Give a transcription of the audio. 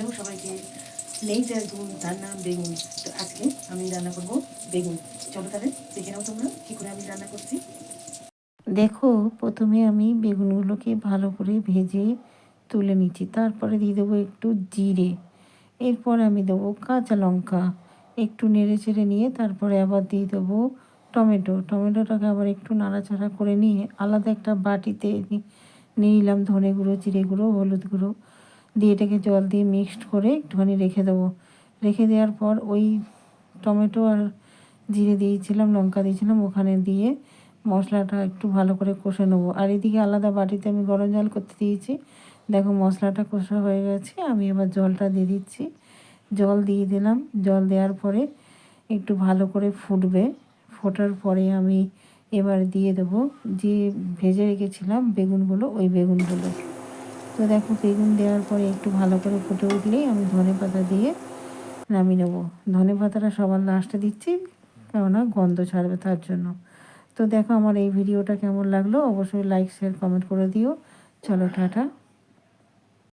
Hello সবাইকে যে একদম তার নাম বেগুন। তো আজকে আমি রান্না করব বেগুন। চলো তাহলে দেখে নাও তোমরা কী করে আমি রান্না করছি। দেখো, প্রথমে আমি বেগুনগুলোকে ভালো করে ভেজে তুলে নিচ্ছি। তারপরে দিয়ে দেবো একটু জিরে। এরপর আমি দেবো কাঁচা লঙ্কা। একটু নেড়ে চেড়ে নিয়ে তারপরে আবার দিয়ে দেবো টমেটো। টমেটোটাকে আবার একটু নাড়াচাড়া করে নিয়ে আলাদা একটা বাটিতে নিয়ে নিলাম ধনে গুঁড়ো, জিরে গুঁড়ো, হলুদ গুঁড়ো। দিয়ে এটাকে জল দিয়ে মিক্সড করে একটুখানি রেখে দেবো। রেখে দেওয়ার পর ওই টমেটো আর জিরে দিয়েছিলাম, লঙ্কা দিয়েছিলাম, ওখানে দিয়ে মশলাটা একটু ভালো করে কষে নেব। আর এদিকে আলাদা বাটিতে আমি গরম জল করতে দিয়েছি। দেখো মশলাটা কষা হয়ে গেছে, আমি এবার জলটা দিয়ে দিচ্ছি। জল দিয়ে দিলাম, জল দেওয়ার পরে একটু ভালো করে ফুটবে। ফোটার পরে আমি এবার দিয়ে দেবো যে ভেজে রেখেছিলাম বেগুনগুলো, ওই বেগুনগুলো। তো দেখো বেগুন দেওয়ার পরে একটু ভালো করে ফুটে উঠলেই আমি ধনে পাতা দিয়ে নামিয়ে নেব। ধনে পাতাটা সবার লাস্টে দিচ্ছি, কেননা গন্ধ ছাড়বে তার জন্য। তো দেখো আমার এই ভিডিওটা কেমন লাগল, অবশ্যই লাইক শেয়ার কমেন্ট করে দিও। চলো, টাটা।